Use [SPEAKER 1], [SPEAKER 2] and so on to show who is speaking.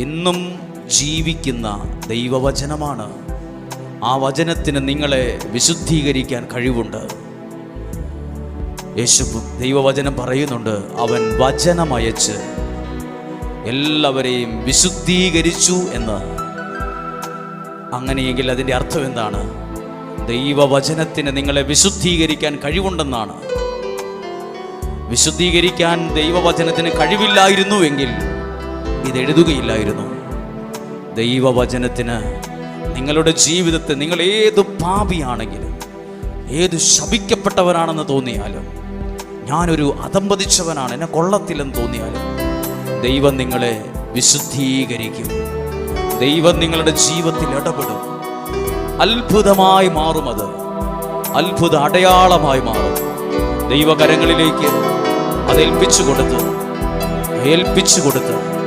[SPEAKER 1] ഇന്നും ജീവിക്കുന്ന ദൈവവചനമാണ്. ആ വചനത്തിന് നിങ്ങളെ വിശുദ്ധീകരിക്കാൻ കഴിവുണ്ട്. യേശു ദൈവവചനം പറയുന്നുണ്ട് അവൻ വചനമയച്ച് എല്ലാവരെയും വിശുദ്ധീകരിച്ചു എന്ന്. അങ്ങനെയെങ്കിൽ അതിന്റെ അർത്ഥം എന്താണ്? ദൈവവചനത്തിന് നിങ്ങളെ വിശുദ്ധീകരിക്കാൻ കഴിവുണ്ടെന്നാണ്. വിശുദ്ധീകരിക്കാൻ ദൈവവചനത്തിന് കഴിവില്ലായിരുന്നുവെങ്കിൽ ഇത് എഴുതുകയില്ലായിരുന്നു ദൈവവചനത്തിന് നിങ്ങളുടെ ജീവിതത്തിൽ നിങ്ങൾ ഏത് പാപിയാണെങ്കിലും ഏത് ശപിക്കപ്പെട്ടവനാണെന്ന് തോന്നിയാലും ഞാനൊരു അതമ്പതിച്ചവനാണ് എന്നെ കൊള്ളത്തില്ലെന്ന് തോന്നിയാലും ദൈവം നിങ്ങളെ വിശുദ്ധീകരിക്കും. ദൈവം നിങ്ങളുടെ ജീവിതത്തിൽ ഇടപെടും. അത്ഭുതമായി മാറും അത്. അത്ഭുത അടയാളമായി മാറും. ദൈവകരങ്ങളിലേക്ക് അത് ഏൽപ്പിച്ചു കൊടുത്ത് ഏൽപ്പിച്ചു കൊടുത്ത്